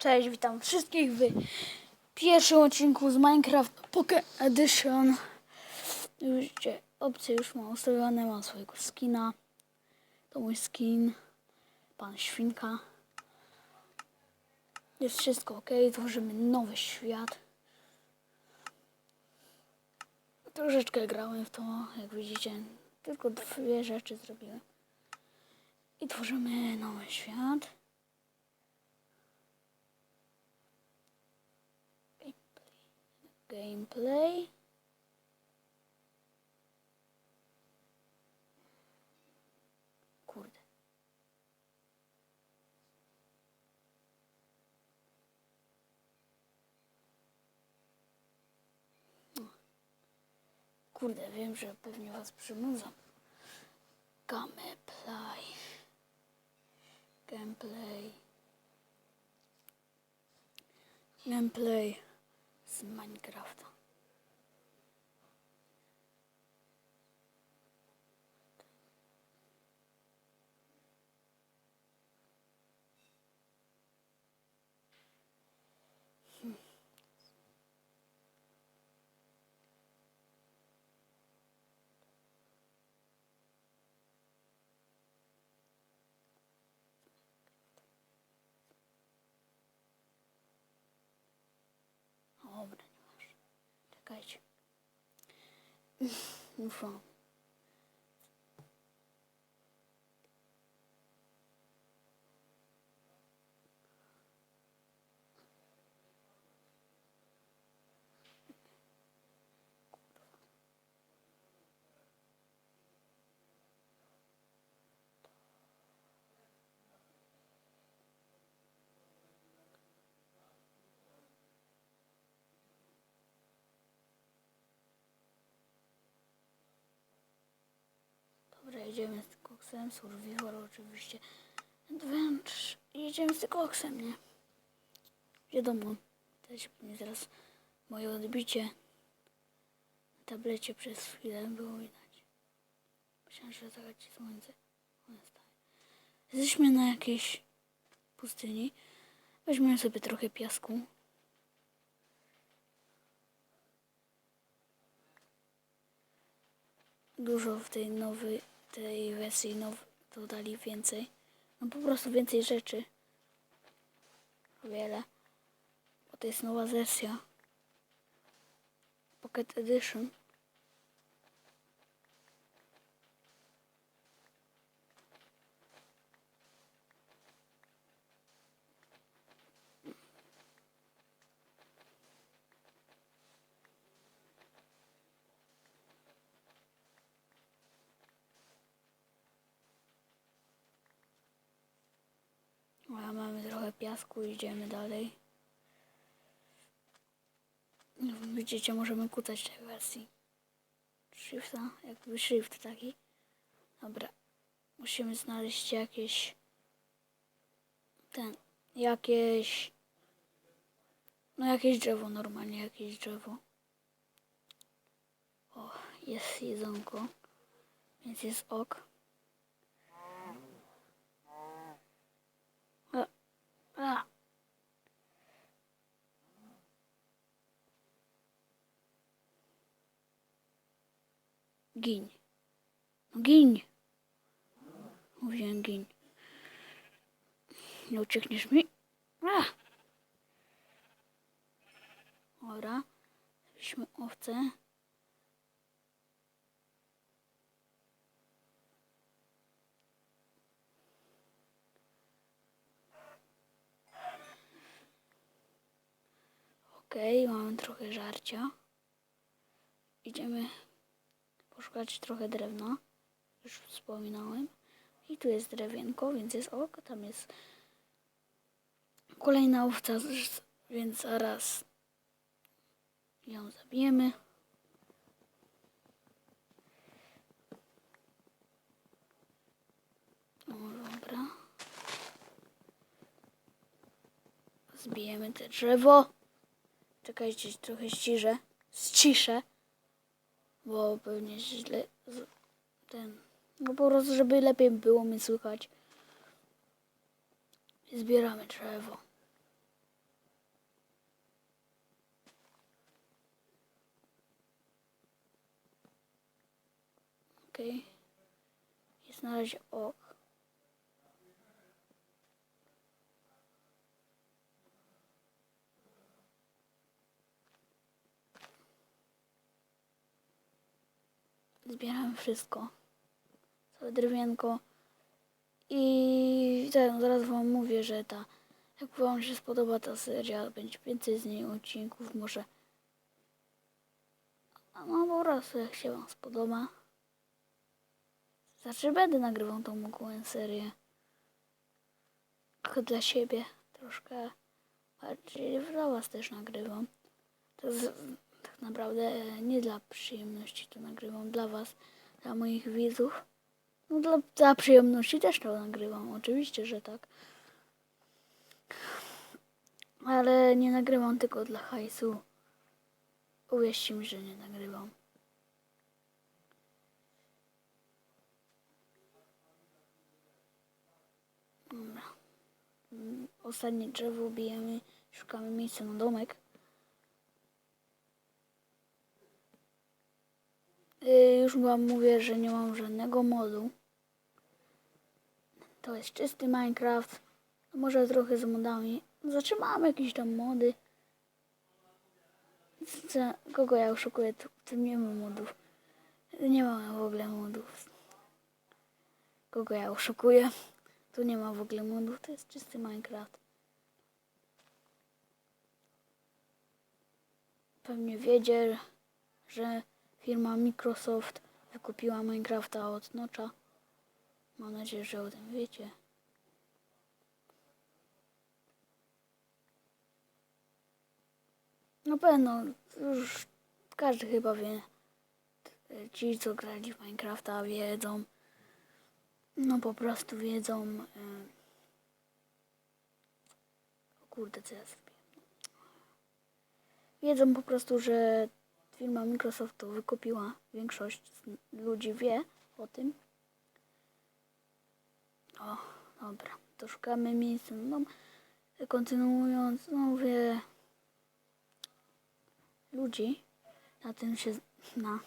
Cześć, witam wszystkich w pierwszym odcinku z Minecraft Pocket Edition. Widzicie, opcje już mam ustawione, mam swojego skina. To mój skin, pan Świnka. Jest wszystko ok, tworzymy nowy świat. Troszeczkę grałem w to, jak widzicie, tylko dwie rzeczy zrobiłem. I tworzymy nowy świat. Gameplay. Kurde. No. Kurde, wiem, że pewnie was przynudzam. Gameplay. Gameplay. Gameplay z Minecrafta. Hmm. Dobra, nie masz. Czekajcie. Muszę. Dobra, jedziemy z koksem. Survival oczywiście. Adventure. Jedziemy z koksem, nie? Wiadomo. Też pewnie zaraz moje odbicie na tablecie przez chwilę było widać. Myślałem, że zachodzi słońce. Jesteśmy na jakiejś pustyni. Weźmiemy sobie trochę piasku. dużo w tej nowej, tej wersji now dodali więcej. No po prostu więcej rzeczy. Wiele. Bo to jest nowa wersja. Pocket Edition. A mamy trochę piasku, idziemy dalej. Widzicie, możemy kucać tej wersji. Shifta, jakby shift taki. Dobra. Musimy znaleźć jakieś... Ten... Jakieś... No jakieś drzewo normalnie, jakieś drzewo. O, jest jedzonko. Więc jest ok. A. A. Giń. No giń. Mówiłem giń. Nie uciekniesz mi? A. Dobra. Zbiliśmy owce. Okej, mamy trochę żarcia. Idziemy poszukać trochę drewna. Już wspominałem. I tu jest drewienko, więc jest ok. Tam jest kolejna owca, więc zaraz ją zabijemy. O, dobra. Zbijemy te drzewo. Czekajcie, trochę ściszę. Ściszę bo pewnie źle ten, no po prostu, żeby lepiej było mnie słychać. Zbieramy drzewo. Okej. Okay. Jest na razie ok. Zbieram wszystko. Całe drewienko. I tak, zaraz wam mówię, że ta, jak wam się spodoba ta seria, będzie więcej z niej odcinków, może. A no po prostu jak się wam spodoba. Znaczy będę nagrywał tą ogółem serię. Tylko dla siebie troszkę. Bardziej dla was też nagrywam. To tak naprawdę nie dla przyjemności to nagrywam, dla was, dla moich widzów. No dla, dla przyjemności też to nagrywam, oczywiście, że tak. Ale nie nagrywam tylko dla hajsu. Uwierzcie mi, że nie nagrywam. Dobra. Mm, Ostatnie drzewo bijemy, szukamy miejsca na domek. Już wam mówię, że nie mam żadnego modu. To jest czysty Minecraft. Może trochę z modami. Mam jakieś tam mody. Kogo ja oszukuję? Tu, tu nie ma modów. Nie ma w ogóle modów. Kogo ja oszukuję? Tu nie ma w ogóle modów. To jest czysty Minecraft. Pewnie wiedzie, że firma Microsoft wykupiła Minecrafta od Notcha. Mam nadzieję, że o tym wiecie. Na pewno już każdy chyba wie. Ci, co grali w Minecrafta, wiedzą. No po prostu wiedzą. y, O kurde, co ja zrobiłem? Wiedzą po prostu, że firma Microsoftu wykupiła. Większość ludzi wie o tym. O, dobra. To szukamy miejsca. No, kontynuując, no mówię, ludzi na tym się zna.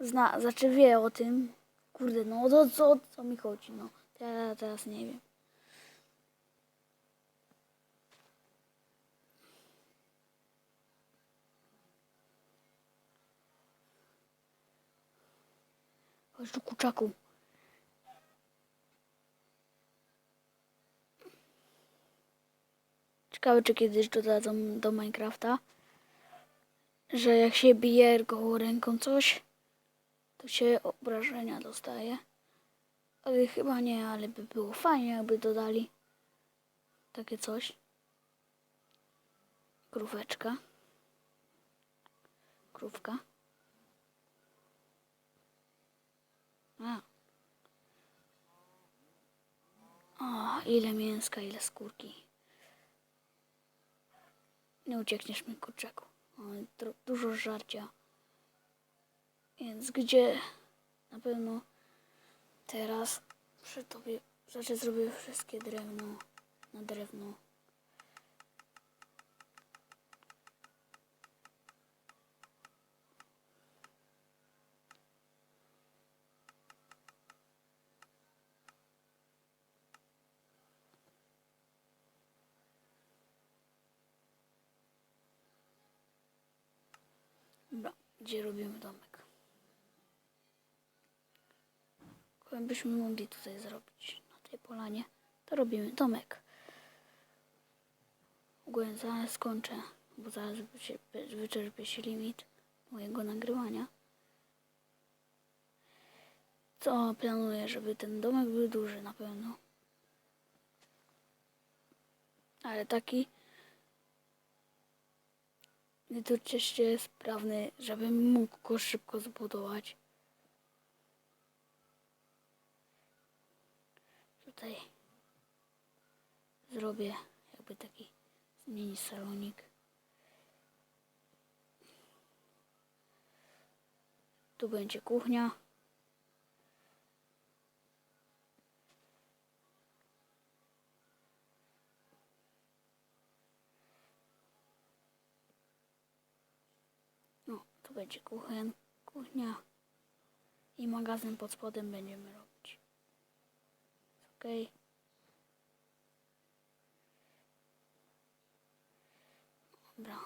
Zna, znaczy wie o tym. Kurde, no to co, co mi chodzi, no. Ja teraz nie wiem. Chodź tu kurczaku. Ciekawe, czy kiedyś dodadzą do Minecrafta, że jak się bije gołą ręką coś, to się obrażenia dostaje. Ale chyba nie, ale by było fajnie, jakby dodali takie coś. Króweczka. Krówka. O, ile mięska, ile skórki. Nie uciekniesz mi, kurczaku. Dużo żarcia. Więc gdzie na pewno teraz przy tobie, znaczy zrobię wszystkie drewno na drewno. Dobra, gdzie robimy domek? Gdybyśmy mogli tutaj zrobić na tej polanie, to robimy domek. Ogólnie zaraz skończę, bo zaraz wyczerpie się limit mojego nagrywania. Co planuję, żeby ten domek był duży na pewno. Ale taki jednocześnie sprawny, żebym mógł go szybko zbudować. Tutaj zrobię jakby taki mini salonik. Tu będzie kuchnia. No, to będzie kuchen, kuchnia i magazyn pod spodem będziemy robić. Okej. Dobra.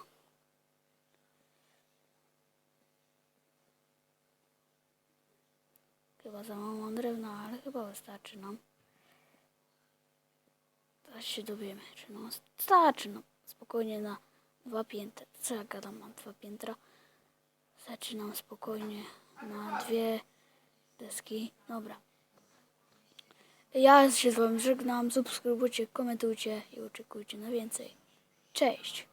Chyba za mało drewna, ale chyba wystarczy nam. Teraz się dowiemy, czy no starczy, no spokojnie na dwa piętra. Co ja gadam, mam dwa piętra. Starczy nam spokojnie na dwie deski. Dobra. Ja się z wami żegnam, subskrybujcie, komentujcie i oczekujcie na więcej. Cześć!